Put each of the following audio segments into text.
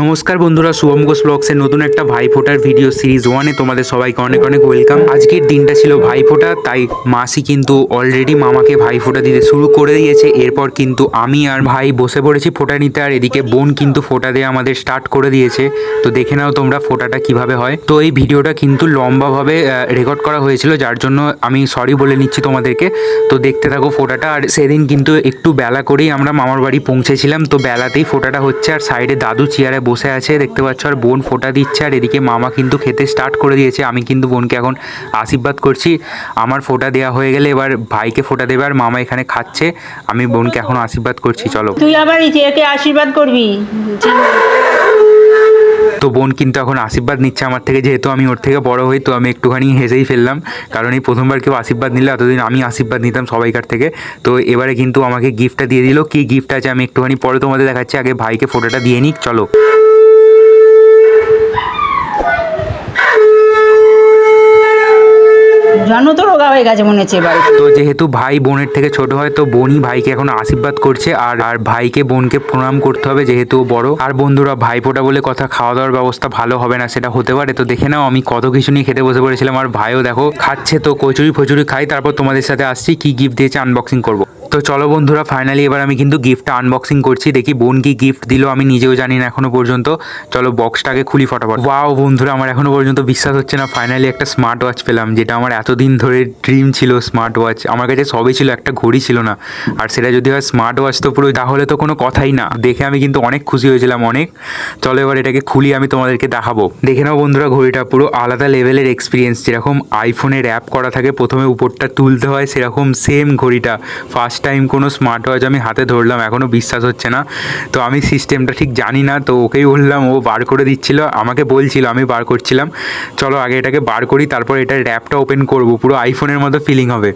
নমস্কার বন্ধুরা, শুভম ঘোষ ব্লগসের নতুন একটা ভাইফোঁটার ভিডিও সিরিজ ওয়ানে তোমাদের সবাইকে অনেক অনেক ওয়েলকাম আজকের দিনটা ছিল ভাইফোঁটা, তাই মাসি কিন্তু অলরেডি মামাকে ভাইফোঁটা দিতে শুরু করে দিয়েছে। এরপর কিন্তু আমি আর ভাই বসে পড়েছি ফোঁটা নিতে, আর এদিকে বোন কিন্তু ফোঁটা দিয়ে আমাদের স্টার্ট করে দিয়েছে। তো দেখে নাও তোমরা ফোঁটাটা কীভাবে হয়। তো এই ভিডিওটা কিন্তু লম্বাভাবে রেকর্ড করা হয়েছিল, যার জন্য আমি সরি বলে নিচ্ছি তোমাদেরকে। তো দেখতে থাকো ফোঁটাটা, আর সেদিন কিন্তু একটু বেলা করেই আমরা মামার বাড়ি পৌঁছেছিলাম। তো বেলাতেই ফোঁটাটা হচ্ছে, আর সাইডে দাদু, চেয়ারে বসে আছে, দেখতে পাচ্ছ আর বোন ফোটা দিচ্ছে আর এদিকে মামা কিন্তু খেতে স্টার্ট করে দিয়েছে। আমি কিন্তু বোনকে এখন আশীর্বাদ করছি। আমার ফোটা দেওয়া হয়ে গেলে এবার ভাইকে ফোটা দেবে আর মামা এখানে খাচ্ছে। আমি বোনকে এখন আশীর্বাদ করছি, চলো। তুই আবার আশীর্বাদ করবি? তো বোন কিন্তু এখন আশীর্বাদ নিচ্ছে আমার থেকে, যেহেতু আমি ওর থেকে বড় হই, তো আমি একটুখানি হেসেই ফেললাম। কারণ এই প্রথমবার কেউ আশীর্বাদ নিলে, এতদিন আমি আশীর্বাদ নিতাম সবাইকার থেকে। তো এবারে কিন্তু আমাকে গিফটটা দিয়ে দিল। কি গিফট আছে আমি একটুখানি পরে তোমাদের দেখাচ্ছি। আগে ভাইকে ফটোটা দিয়ে নিক, চলো। জন্ম তো রোগা হয়ে গেছে মনে হচ্ছে এবার। তো যেহেতু ভাই বোনের থেকে ছোট হয়, তো বোনই ভাইকে এখন আশীর্বাদ করছে আর আর ভাইকে বোনকে প্রণাম করতে হবে যেহেতু বড়। আর বন্ধুরা ভাইফোঁটা বলে কথা খাওয়া দাওয়ার ব্যবস্থা ভালো হবে না, সেটা হতে পারে। তো দেখে নাও, আমি কত কিছু নিয়ে খেতে বসে পড়েছিলাম। আর ভাইও দেখো, খাচ্ছে তো কচুরি ফচুরি খাই, তারপর তোমাদের সাথে আসছি, কি গিফট দিয়েছে আনবক্সিং করব। তো চলো বন্ধুরা ফাইনালি এবার আমি কিন্তু গিফটটা আনবক্সিং করছি। দেখি বোন কি গিফট দিল, আমি নিজেও জানি না এখনও পর্যন্ত। চলো বক্সটাকে খুলি ফটাফট। ওয়াও বন্ধুরা, আমার এখনও পর্যন্ত বিশ্বাস হচ্ছে না ফাইনালি একটা স্মার্ট ওয়াচ পেলাম, যেটা আমার এতদিন ধরে ড্রিম ছিল স্মার্ট ওয়াচ আমার কাছে সবই ছিল, একটা ঘড়ি ছিল না। আর সেটা যদি হয় স্মার্ট ওয়াচ তো পুরো, তাহলে তো কোনো কথাই না। দেখে আমি কিন্তু অনেক খুশি হয়েছিলাম, অনেক। চলো এবার এটাকে খুলি, আমি তোমাদেরকে দেখাবো। দেখে নাও বন্ধুরা, ঘড়িটা পুরো আলাদা লেভেলের এক্সপিরিয়েন্স যেরকম আইফোনের অ্যাপ করা থাকে, প্রথমে উপরটা তুলতে হয়, সেরকম সেম ঘড়িটা। ফার্স্ট টাইম কোনো স্মার্ট ওয়াচ আমি হাতে ধরলাম এখনও বিশ্বাস হচ্ছে না। তো আমি সিস্টেমটা ঠিক জানি না তো ওকেই বললাম ও বার করে দিচ্ছিল আমাকে বলছিল আমি বার করছিলাম। চলো আগে এটাকে বার করি তারপর এটার র্যাপটা ওপেন করব পুরো আইফোনের মতো ফিলিং হবে।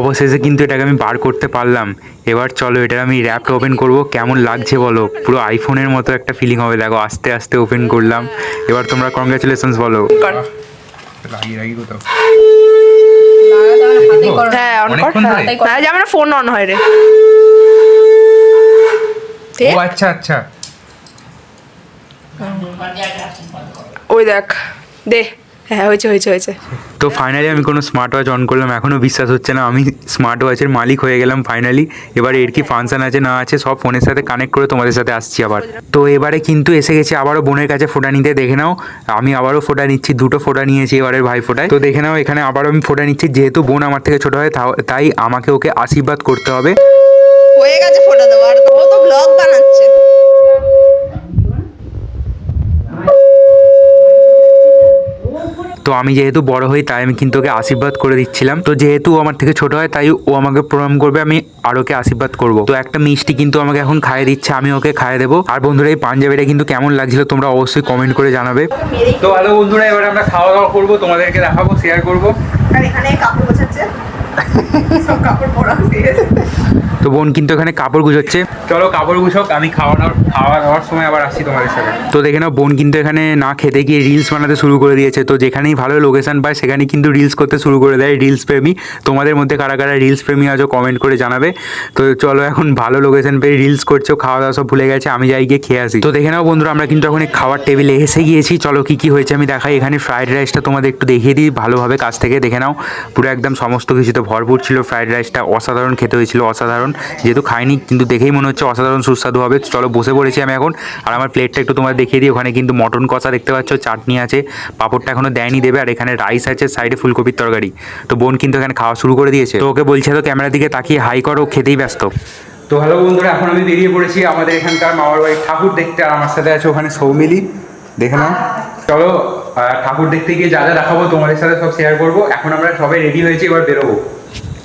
অবশেষে কিন্তু এটাকে আমি বার করতে পারলাম। এবার চলো এটার আমি র্যাপটা ওপেন করব কেমন লাগছে বলো? পুরো আইফোনের মতো একটা ফিলিং হবে দেখো আস্তে আস্তে ওপেন করলাম। এবার তোমরা কংগ্রাচুলেশনস বলো। লাগিয়ে রাখি কোথাও। হ্যাঁ অন কর? না ফোন অন হয় রে। ও আচ্ছা আচ্ছা। ওই দেখ দে। হ্যাঁ হয়েছে হয়েছে হয়েছে। তো ফাইনালি আমি কোনো স্মার্ট ওয়াচ অন করলাম এখনও বিশ্বাস হচ্ছে না আমি স্মার্ট ওয়াচের মালিক হয়ে গেলাম ফাইনালি এবার এর কি ফাংশন আছে না আছে সব ফোনের সাথে কানেক্ট করে তোমাদের সাথে আসছি আবার। তো এবারে কিন্তু এসে গেছি আবারও বোনের কাছে ফোটা নিতে দেখে নাও আমি আবারও ফোটা নিচ্ছি দুটো ফোটা নিয়েছি এবারের ভাই ফোটায় তো দেখে নাও এখানে আবারও আমি ফোটা নিচ্ছি যেহেতু বোন আমার থেকে ছোট হয় তাও- তাই আমাকে ওকে আশীর্বাদ করতে হবে। হয়ে গেছে ফটো দেবো আর ও তো ব্লগ বানাচ্ছে। তো আমি যেহেতু বড় হই, তাই আমি কিন্তু ওকে আশীর্বাদ করে দিচ্ছিলাম। তো যেহেতু ও আমার থেকে ছোট হয়, তাই ও আমাকে প্রণাম করবে, আমি আর ওকে আশীর্বাদ করব। তো একটা মিষ্টি কিন্তু আমাকে এখন খাইয়ে দিচ্ছে, আমি ওকে খাইয়ে দেবো। আর বন্ধুরা, এই পাঞ্জাবিটা কিন্তু কেমন লাগছিল তোমরা অবশ্যই কমেন্ট করে জানাবে। তো ভালো বন্ধুরা, এবার আমরা খাওয়া দাওয়া করব, তোমাদেরকে দেখাবো শেয়ার করব। এখানে কাপড় গোছাচ্ছে। সব কাপড় পরা তো বোন কিন্তু এখানে কাপড় গুছোচ্ছে। চলো কাপড় গুছোক আমি খাওয়া দাওয়ার খাওয়া দাওয়ার সময় আবার আসছি তোমাদের সাথে। তো দেখে নাও বোন কিন্তু এখানে না খেতে গিয়ে রিলস বানাতে শুরু করে দিয়েছে। তো যেখানেই ভালো লোকেশন পায় সেখানেই কিন্তু রিলস করতে শুরু করে দেয় রিলস প্রেমী। তোমাদের মধ্যে কারা কারা রিলস প্রেমী আছো কমেন্ট করে জানাবে। তো চলো এখন ভালো লোকেশন পেয়ে রিলস করছ খাওয়া দাওয়া সব ভুলে গেছে আমি যাই গিয়ে খেয়ে আসি। তো দেখে নাও বন্ধুরা আমরা কিন্তু এখন খাওয়ার টেবিলে এসে গিয়েছি। চলো কি কি হয়েছে আমি দেখাই। এখানে ফ্রাইড রাইসটা তোমাদের একটু দেখিয়ে দিই ভালোভাবে কাছ থেকে। দেখে নাও পুরো একদম সমস্ত কিছুতে ভরপুর ছিল ফ্রাইড রাইসটা অসাধারণ খেতে হয়েছিল অসাধারণ। যেহেতু খাইনি, কিন্তু দেখেই মনে হচ্ছে অসাধারণ, সুস্বাদু হবে। চলো বসে পড়েছি আমি এখন। আর আমার প্লেটটা একটু তোমার দেখিয়ে দিই। ওখানে কিন্তু মটন কষা দেখতে পাচ্ছ, চাটনি আছে। পাঁপড়টা এখনও দেয়নি দেবে। আর এখানে রাইস আছে সাইডে ফুলকপির তরকারি। তো বোন কিন্তু এখানে খাওয়া শুরু করে দিয়েছে। তো ওকে বলছে তো ক্যামেরার দিকে তাকিয়ে হাই করো, খেতেই ব্যস্ত। তো হ্যালো বন্ধুরা, এখন আমি বেরিয়ে পড়েছি আমাদের এখানকার মামার বাড়ির ঠাকুর দেখতে। আর আমার সাথে আছে ওখানে সৌমিলি। দেখে নাও। চলো ঠাকুর দেখতে গিয়ে যা যা দেখাবো তোমাদের সাথে সব শেয়ার করব। এখন আমরা সবাই রেডি হয়েছি, এবার বেরোবো।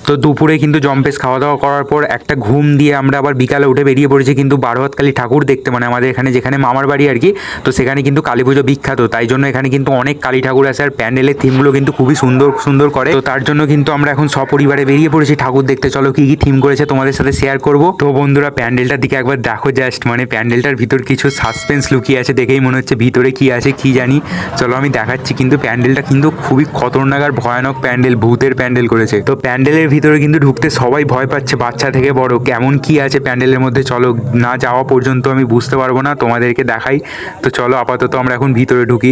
তো দুপুরে কিন্তু জম্পেস খাওয়া দাওয়া করার পর একটা ঘুম দিয়ে আমরা আবার বিকালে উঠে বেরিয়ে পড়েছি কিন্তু বারোয়াতকালী ঠাকুর দেখতে মানে আমাদের এখানে যেখানে মামার বাড়ি আর কি, তো সেখানে কিন্তু কালী পুজো বিখ্যাত, তাই জন্য এখানে কিন্তু অনেক কালী ঠাকুর আছে আর প্যান্ডেলের থিমগুলো কিন্তু খুবই সুন্দর সুন্দর করে। তো তার জন্য কিন্তু আমরা এখন সপরিবারে বেরিয়ে পড়েছি ঠাকুর দেখতে, চলো কি কি থিম করেছে তোমাদের সাথে শেয়ার করব। তো বন্ধুরা, প্যান্ডেলটার দিকে একবার দেখো জাস্ট মানে প্যান্ডেলটার ভিতর কিছু সাসপেন্স লুকিয়ে আছে দেখেই মনে হচ্ছে ভিতরে কি আছে, কি জানি। চলো আমি দেখাচ্ছি কিন্তু প্যান্ডেলটা কিন্তু খুবই খতরনাক আর ভয়ানক প্যান্ডেল, ভূতের প্যান্ডেল করেছে। তো প্যান্ডেলের ভিতরে কিন্তু ঢুকতে সবাই ভয় পাচ্ছে, বাচ্চা থেকে বড়। কেমন কি আছে প্যান্ডেলের মধ্যে? চলো, না যাওয়া পর্যন্ত আমি বুঝতে পারব না, তোমাদেরকে দেখাই। তো চলো, আপাতত আমরা এখন ভিতরে ঢুকি।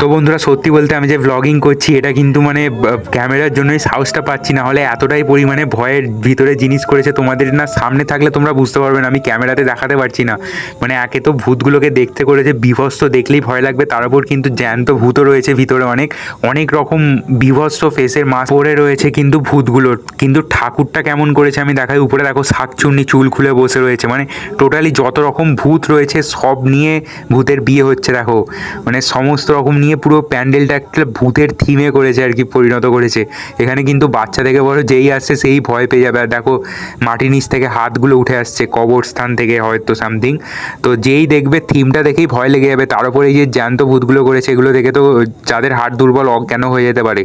তো বন্ধুরা, সত্যি বলতে আমি যে ব্লগিং করছি, এটা কিন্তু মানে ক্যামেরার জন্যই সাহসটা পাচ্ছি না হলে এতটাই পরিমাণে ভয়ের ভিতরে জিনিস করেছে তোমাদের না, সামনে থাকলে তোমরা বুঝতে পারবে না, আমি ক্যামেরাতে দেখাতে পারছি না। মানে একে তো ভূতগুলোকে দেখতে করেছে বিভস্ত দেখলেই ভয় লাগবে, তার উপর কিন্তু জ্যান্ত ভূতও রয়েছে ভিতরে অনেক অনেক রকম বিভস্ত ফেসের মাছ পরে রয়েছে কিন্তু ভূতগুলোর। কিন্তু ঠাকুরটা কেমন করেছে আমি দেখাই, উপরে দেখো শাকচুন্নি চুল খুলে বসে রয়েছে মানে টোটালি যত রকম ভূত রয়েছে, সব নিয়ে ভূতের বিয়ে হচ্ছে, দেখো। মানে সমস্ত রকম নিয়ে পুরো প্যান্ডেলটা একটা ভূতের থিমে করেছে আর কি, পরিণত করেছে। এখানে কিন্তু বাচ্চা থেকে বড় যেই আসছে, সেই ভয় পেয়ে যাবে। আর দেখো, মাটির নিচ থেকে হাতগুলো উঠে আসছে, কবরস্থান থেকে হয়তো সামথিং তো যেই দেখবে থিমটা দেখেই ভয় লেগে যাবে। তার উপরে যে জ্যান্ত ভূতগুলো করেছে, এগুলো দেখে তো যাদের হাট দুর্বল অজ্ঞান হয়ে যেতে পারে।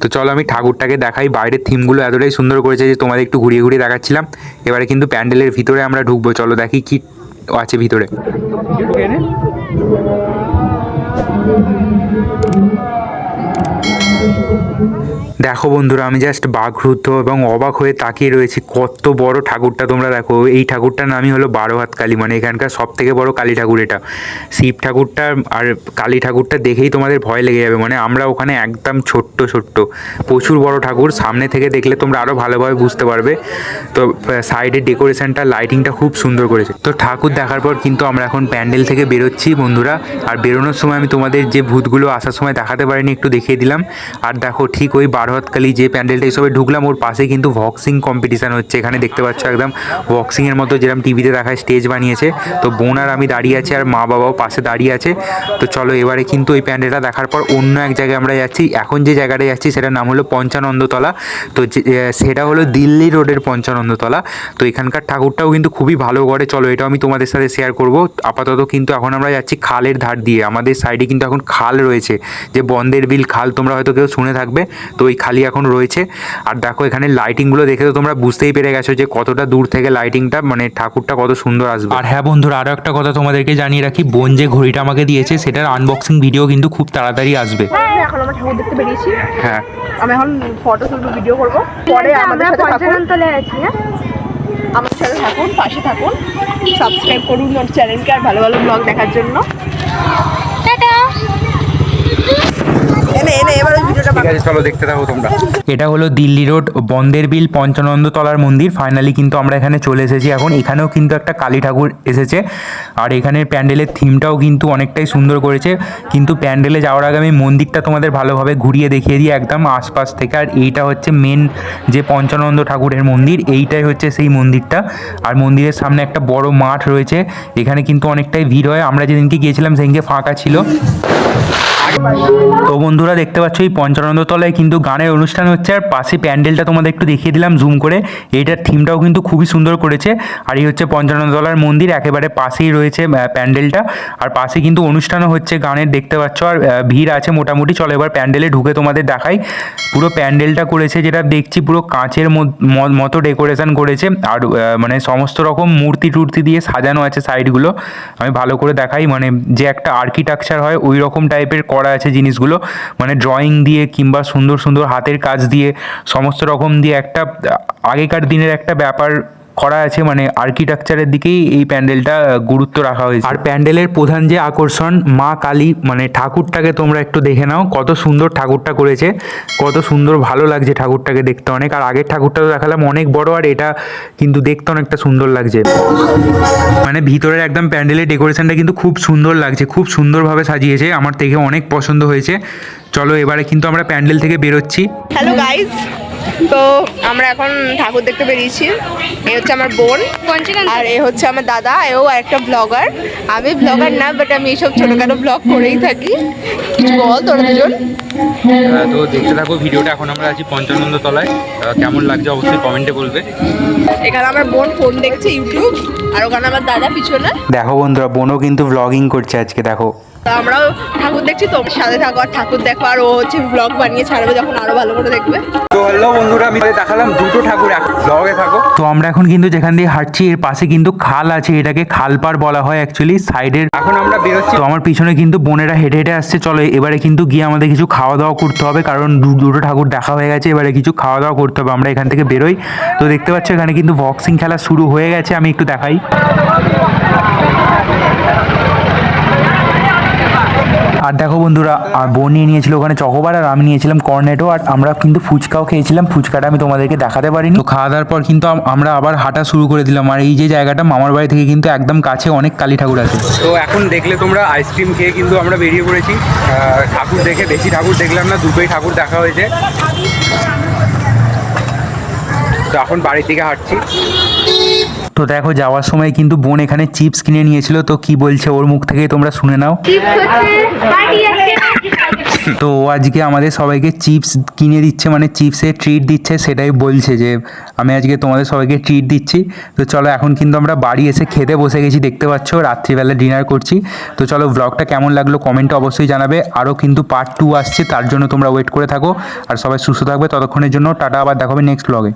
তো চলো আমি ঠাকুরটাকে দেখাই, বাইরের থিমগুলো এতটাই সুন্দর করেছে যে তোমাদের একটু ঘুরিয়ে ঘুরিয়ে দেখাচ্ছিলাম। এবারে কিন্তু প্যান্ডেলের ভিতরে আমরা ঢুকবো। চলো দেখি কি আছে ভিতরে। দেখো বন্ধুরা, আমি জাস্ট বাঘরুদ্ধ এবং অবাক হয়ে তাকিয়ে রয়েছি। কত বড় ঠাকুরটা তোমরা দেখো। এই ঠাকুরটার নামই হলো বারো হাত কালী মানে এখানকার সব থেকে বড় কালী ঠাকুর এটা। শিব ঠাকুরটা আর কালী ঠাকুরটা দেখেই তোমাদের ভয় লেগে যাবে। মানে আমরা ওখানে একদম ছোট্ট ছোট্ট, প্রচুর বড় ঠাকুর। সামনে থেকে দেখলে তোমরা আরও ভালোভাবে বুঝতে পারবে। তো সাইডের ডেকোরেশনটা, লাইটিংটা খুব সুন্দর করেছে। তো ঠাকুর দেখার পর কিন্তু আমরা এখন প্যান্ডেল থেকে বেরোচ্ছি বন্ধুরা। আর বেরোনোর সময় আমি তোমাদের যে ভূতগুলো আসার সময় দেখাতে পারিনি, একটু দেখিয়ে দিলাম। আর দেখো, ঠিক ওই বারোহাতকালী যে প্যান্ডেলটা হিসেবে ঢুকলাম, ওর পাশে কিন্তু বক্সিং কম্পিটিশান হচ্ছে। এখানে দেখতে পাচ্ছ একদম বক্সিংয়ের মতো যেরকম টিভিতে দেখায় স্টেজ বানিয়েছে। তো বোন আর আমি দাঁড়িয়ে আছি আর মা বাবাও পাশে দাঁড়িয়ে আছে। তো চলো এবারে কিন্তু ওই প্যান্ডেলটা দেখার পর অন্য এক জায়গায় আমরা যাচ্ছি। এখন যে জায়গাটায় যাচ্ছি সেটার নাম হলো পঞ্চানন্দতলা। তো সেটা হলো দিল্লি রোডের পঞ্চানন্দতলা। তো এখানকার ঠাকুরটাও কিন্তু খুবই ভালো করে, চলো এটাও আমি তোমাদের সাথে শেয়ার করব। আপাতত কিন্তু এখন আমরা যাচ্ছি খালের ধার দিয়ে। আমাদের সাইডে কিন্তু এখন খাল রয়েছে। যে বন্দের বিল, খাল তোমরা হয়তো কেউ শুনে থাকবে। তো ওই খালি এখন রয়েছে। আর দেখো এখানে লাইটিংগুলো দেখে তো তোমরা বুঝতেই পেরে গেছো যে কতটা দূর থেকে লাইটিংটা মানে ঠাকুরটা কত সুন্দর আসবে। আর হ্যাঁ বন্ধুরা আরও একটা কথা তোমাদেরকে জানিয়ে রাখি বোন যে ঘড়িটা আমাকে দিয়েছে সেটার আনবক্সিং ভিডিও কিন্তু খুব তাড়াতাড়ি আসবে। এখন আমরা ঠাকুর দেখতে বেরিয়েছি। হ্যাঁ। আমি এখন ফটো তুলবো ভিডিও করব। পরে আমাদের সাথে আছি হ্যাঁ? আমাদের সাথে থাকুন পাশে থাকুন। সাবস্ক্রাইব করুন ওর চ্যানেলকে আর ভালো ভালো ব্লগ দেখার জন্য এনে এনে এবার ওই ভিডিওটা ঠিক আছে চলো দেখতে থাকো তোমরা। এটা হলো দিল্লি রোড বন্দের বিল পঞ্চানন্দ তলার মন্দির। ফাইনালি কিন্তু আমরা এখানে চলে এসেছি। এখন এখানেও কিন্তু একটা কালী ঠাকুর এসেছে। আর এখানের প্যান্ডেলের থিমটাও কিন্তু অনেকটাই সুন্দর করেছে। কিন্তু প্যান্ডেলে যাওয়ার আগে আমি মন্দিরটা তোমাদের ভালোভাবে ঘুরিয়ে দেখিয়ে দিই একদম আশপাশ থেকে। আর এইটা হচ্ছে মেন যে পঞ্চানন্দ ঠাকুরের মন্দির এইটাই হচ্ছে সেই মন্দিরটা। আর মন্দিরের সামনে একটা বড় মাঠ রয়েছে। এখানে কিন্তু অনেকটাই ভিড় হয়। আমরা যেদিনকে গিয়েছিলাম সেদিনকে ফাঁকা ছিল। তো বন্ধুরা দেখতে পাচ্ছ, এই পঞ্চানন্দ তলায় কিন্তু গানের অনুষ্ঠান হচ্ছে। আর পাশে প্যান্ডেলটা তোমাদের একটু দেখিয়ে দিলাম জুম করে। এইটার থিমটাও কিন্তু খুবই সুন্দর করেছে। আর এই হচ্ছে পঞ্চানন্দ তলার মন্দির, একেবারে পাশেই রয়েছে প্যান্ডেলটা। আর পাশে কিন্তু অনুষ্ঠানও হচ্ছে গানের, দেখতে পাচ্ছ। আর ভিড় আছে মোটামুটি। চলো এবার প্যান্ডেলে ঢুকে তোমাদের দেখাই। পুরো প্যান্ডেলটা করেছে যেটা দেখছি, পুরো কাঁচের মত- ডেকোরেশন করেছে। আর মানে সমস্ত রকম মূর্তি টুর্তি দিয়ে সাজানো আছে সাইডগুলো আমি ভালো করে দেখাই মানে যে একটা আর্কিটেকচার হয়, ওই রকম টাইপের করা আছে জিনিসগুলো মানে ড্রয়িং দিয়ে কিংবা সুন্দর সুন্দর হাতের কাজ দিয়ে, সমস্ত রকম দিয়ে একটা, আগেকার দিনের একটা ব্যাপার করা আছে মানে আর্কিটেকচারের দিকেই এই প্যান্ডেলটা গুরুত্ব রাখা হয়েছে। আর প্যান্ডেলের প্রধান যে আকর্ষণ মা কালী মানে ঠাকুরটাকে তোমরা একটু দেখে নাও কত সুন্দর ঠাকুরটা করেছে কত সুন্দর ভালো লাগছে ঠাকুরটাকে দেখতে অনেক। আর আগের ঠাকুরটা তো দেখালাম অনেক বড় আর এটা কিন্তু দেখতে অনেকটা সুন্দর লাগছে। মানে ভিতরের একদম প্যান্ডেলের ডেকোরেশনটা কিন্তু খুব সুন্দর লাগছে খুব সুন্দরভাবে সাজিয়েছে আমার থেকে অনেক পছন্দ হয়েছে। চলো এবারে কিন্তু আমরা প্যান্ডেল থেকে বেরোচ্ছি। হ্যালো গাইজ তো আমরা এখন ঠাকুর দেখতে বেরিয়েছি। এ হচ্ছে আমার বোন আর এ হচ্ছে আমার দাদা এও একটা ব্লগার আমি ব্লগার না বাট আমি এইসব ছোটোখাটো ব্লগ করেই থাকি। কিছু বল তোরা দুজন। তো দেখতে থাকো ভিডিওটা। এখন আমরা আছি পঞ্চানন্দ তলায়। কেমন লাগছে অবশ্যই কমেন্টে বলবে। এখানে আমার বোন ফোন দেখছে ইউটিউব আর ওখানে আমার দাদা পিছনে। দেখো বন্ধুরা বোনও কিন্তু ব্লগিং করছে আজকে দেখো। তো আমরাও ঠাকুর দেখছি তোমার সাথে থাকো আর ঠাকুর দেখো আর ও হচ্ছে ব্লগ বানিয়ে ছাড়বে যখন আরও ভালো করে দেখবে। তো হ্যালো বন্ধুরা আমি দেখালাম দুটো ঠাকুর ব্লগে থাকো। তো আমরা এখন কিন্তু যেখান দিয়ে হাঁটছি এর পাশে কিন্তু খাল আছে এটাকে খালপার বলা হয় অ্যাকচুয়ালি সাইডের এখন আমরা বেরোচ্ছি। তো আমার পিছনে কিন্তু বোনেরা হেঁটে হেঁটে আসছে চলো এবারে কিন্তু গিয়ে আমাদের কিছু খাওয়া দাওয়া করতে হবে কারণ দুটো ঠাকুর দেখা হয়ে গেছে এবারে কিছু খাওয়া দাওয়া করতে হবে আমরা এখান থেকে বেরোই। তো দেখতে পাচ্ছ এখানে কিন্তু বক্সিং খেলা শুরু হয়ে গেছে আমি একটু দেখাই। আর দেখো বন্ধুরা আর বোন নিয়ে নিয়েছিল ওখানে চকোবার আর আমি নিয়েছিলাম কর্নেটো আর আমরা কিন্তু ফুচকাও খেয়েছিলাম। ফুচকাটা আমি তোমাদেরকে দেখাতে পারিনি। তো খাওয়া দাওয়ার পর কিন্তু আমরা আবার হাঁটা শুরু করে দিলাম। আর এই যে জায়গাটা মামার বাড়ি থেকে কিন্তু একদম কাছে অনেক কালী ঠাকুর আছে। তো এখন দেখলে তোমরা আইসক্রিম খেয়ে কিন্তু আমরা বেরিয়ে পড়েছি। ঠাকুর দেখে বেশি ঠাকুর দেখলাম না দুটোই ঠাকুর দেখা হয়েছে। তো এখন বাড়ির দিকে হাঁটছি। তো দেখো যাওয়ার সময় কিন্তু বোন এখানে চিপস কিনে নিয়েছিল তো কি বলছে ওর মুখ থেকেই তোমরা শুনে নাও। তো ও আজকে আমাদের সবাইকে চিপস কিনে দিচ্ছে মানে চিপসের ট্রিট দিচ্ছে সেটাই বলছে যে আমি আজকে তোমাদের সবাইকে ট্রিট দিচ্ছি। তো চলো এখন কিন্তু আমরা বাড়ি এসে খেতে বসে গেছি দেখতে পাচ্ছ রাত্রিবেলা ডিনার করছি। তো চলো ব্লগটা কেমন লাগল কমেন্টে অবশ্যই জানাবে। আরও কিন্তু পার্ট টু আসছে তার জন্য তোমরা ওয়েট করে থাকো। আর সবাই সুস্থ থাকবে ততক্ষণের জন্য টাটা আবার দেখাবে নেক্সট ব্লগে